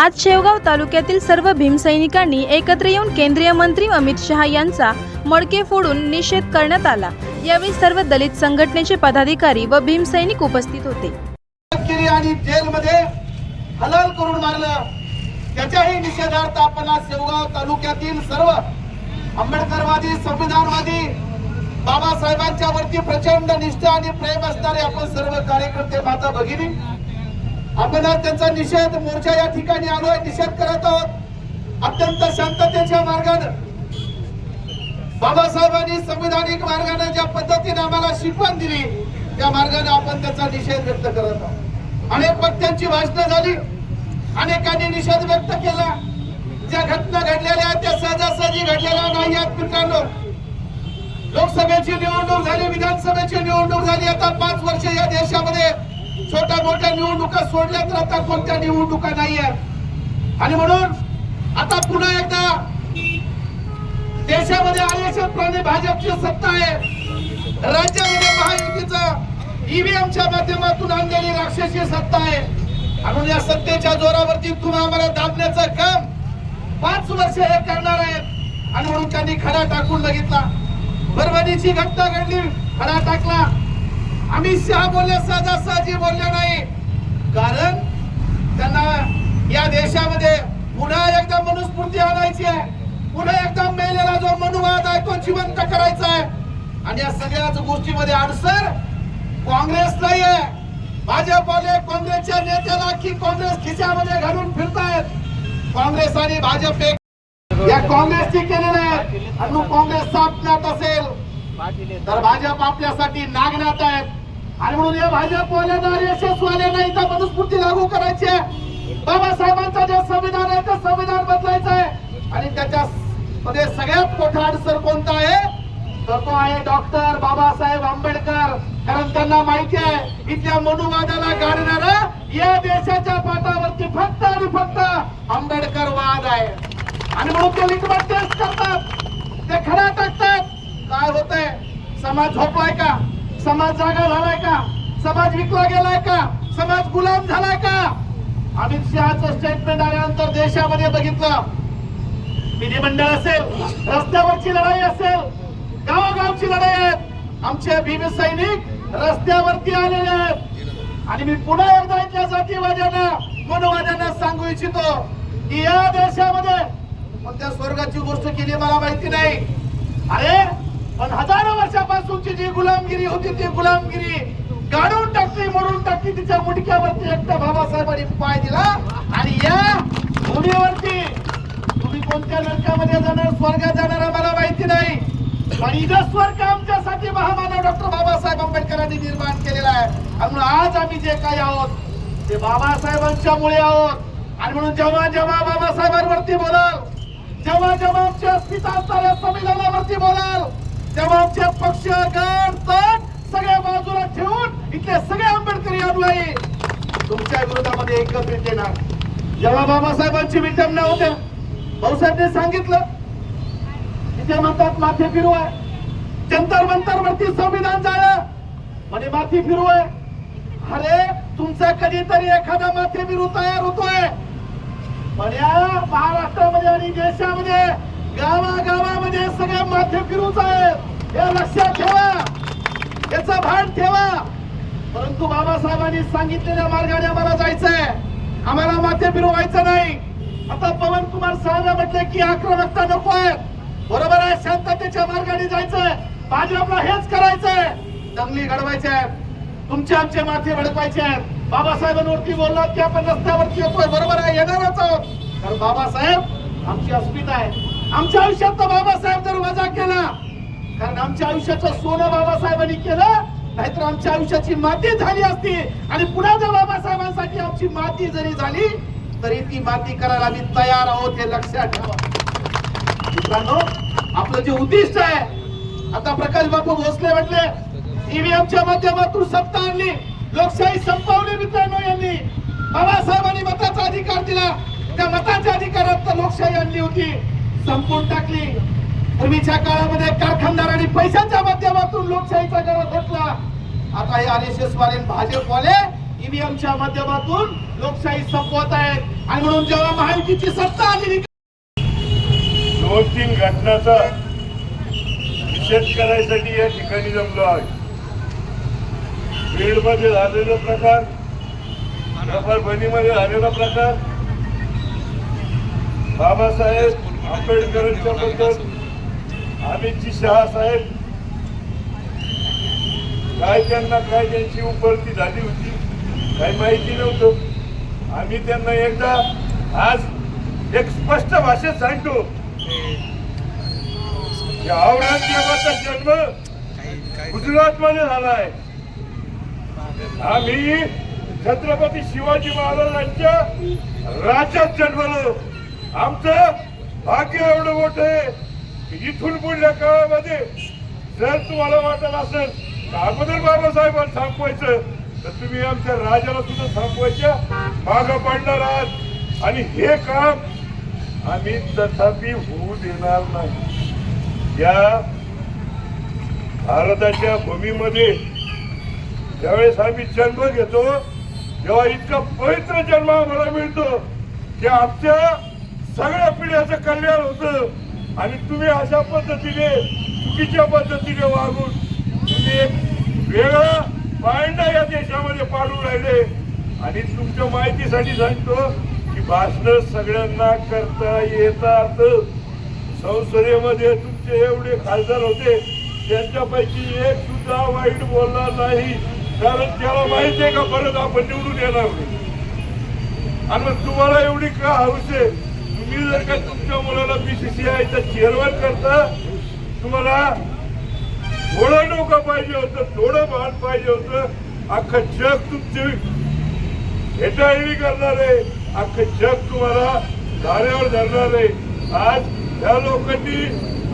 आज शेवगाव तालुक्यातील सर्व भीमसैनिकांनी एकत्र येऊन केंद्रीय मंत्री अमित शहा यांचा मडके फोडून निषेध करण्यात आला. यावेळी सर्व दलित संघटनेचे पदाधिकारी व भीमसैनिक उपस्थित होते. आणि जेलमध्ये हलाल करून मारलं. त्याच्याही निषेधार्थ आपण आज शेवगाव तालुक्यातील सर्व आंबेडकरवादी संविधानवादी बाबासाहेबांच्या वरती प्रचंड निष्ठा आणि प्रेम असणारे आपण सर्व कार्यकर्ते माता भगिनी आपण आज त्यांचा निषेध मोर्चा या ठिकाणी आलोय निषेध करत आहोत. अत्यंत शांततेच्या मार्गाने. बाबासाहेबांनी संविधानिक मार्गाने ज्या पद्धतीने आम्हाला शिकवण दिली त्या मार्गाने आपण त्याचा निषेध व्यक्त करत आहोत. अनेक वक्त्यांची भाषणं झाली. अनेकांनी निषेध व्यक्त केला. ज्या घटना घडलेल्या त्या सहजासहजी घडलेल्या नाही आहेत मित्रांनो. लोकसभेची निवडणूक झाली विधानसभेची निवडणूक झाली. आता पाच वर्ष या देशामध्ये छोट्या मोठ्या निवडणुका सोडल्या तर आता कोणत्या निवडणुका नाही आहेत आणि म्हणून आता पुन्हा एकदा देशामध्ये आल्याप्रमाणे भाजपची सत्ता आहे. राज्यामध्ये महायुतीचं ईव्हीएमच्या माध्यमातून आणलेली राक्षसी सत्ता आहे. म्हणून या सत्तेच्या जोरावरती तुम्ही आम्हाला दाबण्याचं काम पाच वर्ष हे करणार आहेत. आणि म्हणून त्यांनी खडा टाकून बघितला. परभणीची घटना घडली खडा टाकला. अमित शहा बोलले सहजासहजी बोलले नाही. कारण त्यांना या देशामध्ये पुन्हा एकदा मनुस्फूर्ती आणायची आहे. पुन्हा एकदा मेलेला जो मनुवाद आहे तो जिवंत करायचा आहे. आणि या सगळ्याच गोष्टीमध्ये अडसर काँग्रेस नाही आहे भाजपवाले काँग्रेसच्या नेत्याला की काँग्रेस खिशामध्ये घालून फिरतायत. काँग्रेस आणि भाजप एक. या काँग्रेसची केलेलं आहे. आणि काँग्रेस सापण्यात असेल. तर भाजप आपल्यासाठी नागण्यात आहेत. आणि म्हणून या भाजपवाल्यांना यशस्वाल्यांना इथं मनुस्फूर्ती लागू करायची आहे. बाबासाहेबांचं जे संविधान आहे ते संविधान बदलायचं आहे. आणि त्याच्या मध्ये सगळ्यात मोठा अडसर कोणता आहे? तर तो आहे डॉक्टर बाबासाहेब आंबेडकर. कारण त्यांना माहिती आहे इथल्या मनुवादाला गाडणारा या देशाच्या पाठावरती फक्त आणि फक्त आंबेडकर वाद आहे. आणि म्हणून ते लिटमट टेस्ट करतात. ते खडा टाकतात. काय होतंय? समाज झोपलाय का? समाज जागा झालाय का? समाज विकला गेलाय का? समाज गुलाम झालाय का? अमित शहाचं स्टेटमेंट आल्यानंतर देशामध्ये बघितलं. विधिमंडळ असेल रस्त्यावरची लढाई असेल गावागावची लढाई आहेत. आमचे भीम सैनिक रस्त्यावरती आलेले आहेत. आणि मी पुन्हा एकदा इथल्या जातीवाद्यांना मनोवाद्यांना सांगू इच्छितो की या देशामध्ये कोणत्या स्वर्गाची गोष्ट केली मला माहिती नाही. अरे पण हजारो वर्षापासूनची जी गुलामगिरी होती ती गुलामगिरी. गाडून टाकली म्हणून टाकली तिच्या मुडक्यावरती एकटा बाबासाहेबांनी पाय दिला. आणि या भूमीवरती तुम्ही कोणत्या नरकामध्ये जाणार स्वर्गात जाणार मला माहिती नाही. पण इथं स्वर्ग आमच्यासाठी महामानव डॉक्टर बाबासाहेब आंबेडकरांनी निर्माण केलेला आहे. आणि म्हणून आज आम्ही जे काही आहोत ते बाबासाहेबांच्या मुळे आहोत. आणि म्हणून जेव्हा जेव्हा बाबासाहेबांवरती बोलाल जेव्हा जेव्हा आमचे अस्मिता असणाऱ्या संविधानावरती बोलाल तेव्हा आमचे पक्ष गण तण सगळ्या बाजूला ठेवून इथले सगळे आंबेडकरी अनुयायी तुमच्या विरोधामध्ये एकत्रित येणार. जेव्हा बाबासाहेबांची विटंबना होत्या भाऊसाहेबने सांगितलं तिथे म्हणतात माथे फिरू आहे जंतर मंतर वरती संविधान झालं म्हणे माथी फिरू आहे अरे तुमचा कधीतरी एखादा माथे फिरू तयार होतोय. म्हणजे महाराष्ट्रामध्ये आणि देशामध्ये गावागावामध्ये सगळे माथे फिरूच आहेत. हे लक्षात ठेवा. याचं भान ठेवा. परंतु बाबासाहेबांनी सांगितलेल्या मार्गाने आम्हाला जायचंय. आम्हाला माथे फिरवायचं नाही. आता पवन कुमार साहेब म्हटले की आक्रमकता नको आहे बरोबर आहे शांततेच्या मार्गाने जायचंय. भाजपला हेच करायचंय. दंगली घडवायचे तुमचे आमचे माथे भडकवायचे आहेत. बाबासाहेबांवरती बोललात की आपण रस्त्यावरती येतोय. बरोबर आहे येणारच आहोत. कारण बाबासाहेब आमची अस्मिता आहे. आमच्या आयुष्यात तर बाबासाहेब जर वजा केला कारण आमच्या आयुष्याचं सोनं बाबासाहेबांनी केलं नाहीतर आमच्या आयुष्याची माती झाली असती. आणि पुन्हा जर बाबासाहेबांसाठी आमची माती जरी झाली तरी ती माती करायला आम्ही तयार आहोत हे लक्षात ठेवा. मित्रांनो आपलं जे उद्दिष्ट आहे आता प्रकाश बापू भोसले म्हटले ईव्हीएमच्या माध्यमातून सत्ता आणली लोकशाही संपवली मित्रांनो यांनी. बाबासाहेबांनी मताचा अधिकार दिला. त्या मताच्या अधिकारात तर लोकशाही आणली होती. संपून टाकली. पूर्वीच्या काळामध्ये कारखानदार आणि पैशाच्या माध्यमातून लोकशाहीचा गरज घेतला आता हे आर एस एस वाले भाजपवाले ईव्हीएमच्या माध्यमातून लोकशाही संपवत आहेत. आणि म्हणून जेव्हा महायुतीची सत्ता आली दोन तीन घटनाचा निषेध करायसाठी या ठिकाणी जमलो आहे. बीडमध्ये झालेला प्रकारमध्ये झालेला प्रकार बाबासाहेब आंबेडकरांच्या बद्दल अमितजी शहा साहेब. काय त्यांना काय त्यांची उपरती झाली होती काही माहिती नव्हतं. आम्ही त्यांना एकदा आज एक स्पष्ट भाषेत सांगतो. की औरंगजेबाचा जन्म गुजरात मध्ये झालाय. आम्ही छत्रपती शिवाजी महाराजांच्या राज्यात जन्मलो. आमचं भाग्य एवढं मोठं आहे की इथून पुढल्या काळामध्ये जर तुम्हाला वाटत असेल अगोदर बाबासाहेबांना थांबवायचं तर तुम्ही आमच्या राजाला सुद्धा थांबवायच्या माग पडणार आहात. आणि हे काम आम्ही तथापि होऊ देणार नाही. या भारताच्या भूमीमध्ये ज्यावेळेस आम्ही जन्म घेतो तेव्हा इतका पवित्र जन्म आम्हाला मिळतो की आमच्या सगळ्या पिढ्याचं कल्याण होतं. आणि तुम्ही अशा पद्धतीने चुकीच्या पद्धतीने वागून तुम्ही एक वेगळा पायंडा या देशामध्ये पाडून राहिले. आणि तुमच्या माहितीसाठी सांगतो की भाषण सगळ्यांना करता येतात. संसदेमध्ये तुमचे एवढे खासदार होते त्यांच्यापैकी एक सुद्धा वाईट बोलला नाही. कारण त्याला माहिती आहे का परत आपण निवडून येणार आणि मग तुम्हाला एवढी का हौस आहे? जर का तुमच्या मुलाला बीसीसीआयचा चेअरमन करता तुम्हाला थोडं डोकं पाहिजे होतं थोडं भान पाहिजे होतं. अख्खं जग तुमची हेटाळणी करणार आहे. अख्खं जग तुम्हाला धाऱ्यावर धरणार आहे. आज या लोकांनी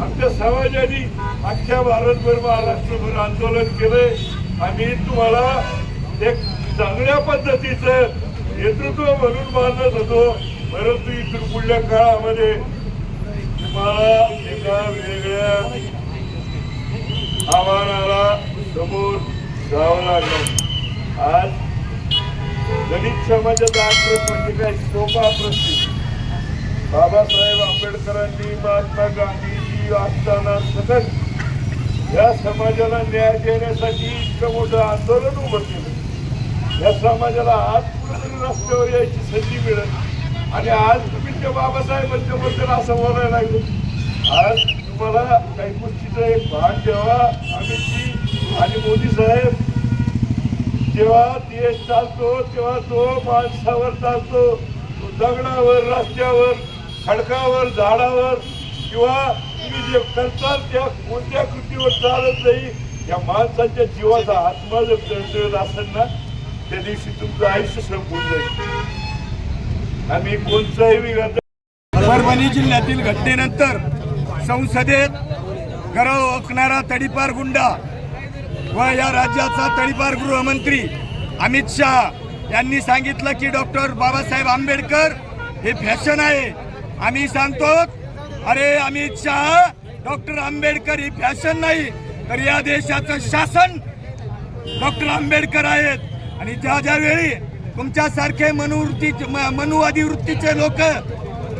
आमच्या समाजाने अख्ख्या भारतभर महाराष्ट्रभर आंदोलन केलंय. आम्ही तुम्हाला एक चांगल्या पद्धतीचं नेतृत्व म्हणून मानत होतो. परंतु इथून पुढल्या काळामध्ये तुम्हाला एका वेगळ्या आव्हानाला समोर जावं लागलं. आज दलित समाजाचा आक्रोश म्हणजे काय सोपा प्रश्न बाबासाहेब आंबेडकरांनी महात्मा गांधीजी असताना सतत या समाजाला न्याय देण्यासाठी इतकं मोठं आंदोलन उभं केलं. या समाजाला आज रस्त्यावर यायची संधी मिळत आणि आज तुम्ही ते बाबासाहेबांच्या बद्दल असं बोलायला लागलो आज तुम्हाला काही गोष्टीचं एक भान ठेवा अमितजी आणि मोदी साहेब जेव्हा देश चालतो तेव्हा तो माणसावर चालतो तो दगडावर रस्त्यावर खडकावर झाडावर किंवा तुम्ही जे करतात त्या कोणत्या कृतीवर चालत नाही या माणसाच्या जीवाचा आत्मा जर तळतळत असेल ना त्या दिवशी तुमचं आयुष्य संपून जाईल. आम्ही कोणताही विघात परभणी जिल्ह्यातील घटनेनंतर संसदेत गरव ओकणारा तडीपार गुंडा व या राज्याचा तडीपार गृहमंत्री अमित शहा यांनी सांगितलं की डॉक्टर बाबासाहेब आंबेडकर हे फॅशन आहे. आम्ही सांगतो अरे अमित शहा डॉक्टर आंबेडकर ही फॅशन नाही तर या देशाचं शासन डॉक्टर आंबेडकर आहेत. आणि ज्या ज्यावेळी तुमच्यासारखे मनोवृत्ती म- मनुवादी वृत्तीचे लोक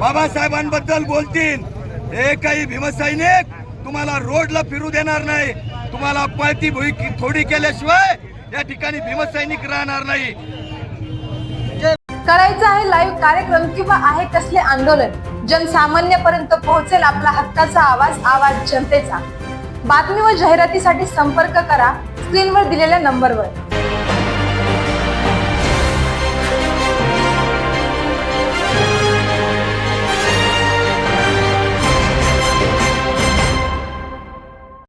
बाबासाहेबांबद्दल बोलतील. हे काही भीमसैनिक तुम्हाला रोडला फिरू देणार नाही. तुम्हाला पळती भुई थोडी केल्याशिवाय या ठिकाणी भीमसैनिक राहणार नाही. करायचं आहे लाईव्ह कार्यक्रम किंवा आहे कसले आंदोलन जनसामान्यपर्यंत पोहोचेल आपला हक्काचा आवाज आवाज जनतेचा. बातमी व जाहिरातीसाठी संपर्क करा स्क्रीनवर दिलेल्या नंबरवर